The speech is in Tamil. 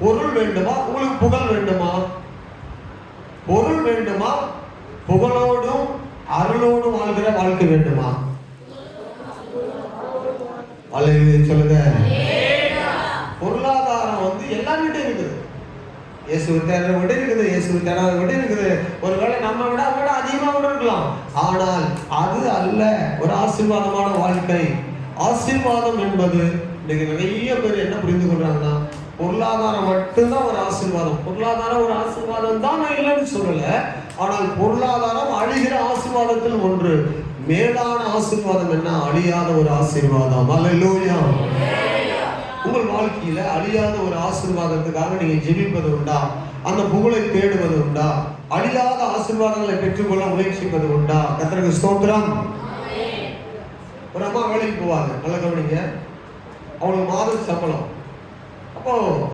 பொருள் வேண்டுமா? உங்களுக்கு புகழ் வேண்டுமா? பொருள் வேண்டுமா? புகழோடும் அருளோடும் வாழ்கிற வாழ்க்கை வேண்டுமா? சொல்லுங்க. பொருளாதாரம் வந்து எல்லார்கிட்டையும் இருக்குது. இயேசு தேவை விட இருக்குது இயேசு தேவை விட இருக்குது. ஒருவேளை நம்ம விட விட அதிகமாக விட இருக்கலாம். ஆனால் அது அல்ல ஒரு ஆசீர்வாதமான வாழ்க்கை. ஆசீர்வாதம் என்பது இன்னைக்கு நிறைய பேர் என்ன புரிந்து கொள்றாங்கன்னா பொருளாதாரம் மட்டும்தான் ஒரு ஆசீர்வாதம். பொருளாதாரம் ஒரு ஆசீர்வாதம் தான் நான் இல்லைன்னு சொல்லல. ஆனால் பொருளாதாரம் அழிகிற ஆசீர்வாதத்தில் ஒன்று. மேலான ஆசீர்வாதம் என்ன? அழியாத ஒரு ஆசீர்வாதம். அல்லேலூயா உங்கள் வாழ்க்கையில அழியாத ஒரு ஆசீர்வாதத்துக்காக நீங்க ஜெபிப்பது உண்டா? அந்த புகழை தேடுவது உண்டா? அழியாத ஆசீர்வாதங்களை பெற்றுக்கொள்ள முயற்சிப்பது உண்டா? கத்தருக்கு ஸ்தோத்திரம். ஒரு அம்மா வேலைக்கு போவாங்க. நல்ல கவனிங்க. அவங்களுக்கு மாத சம்பளம். 어.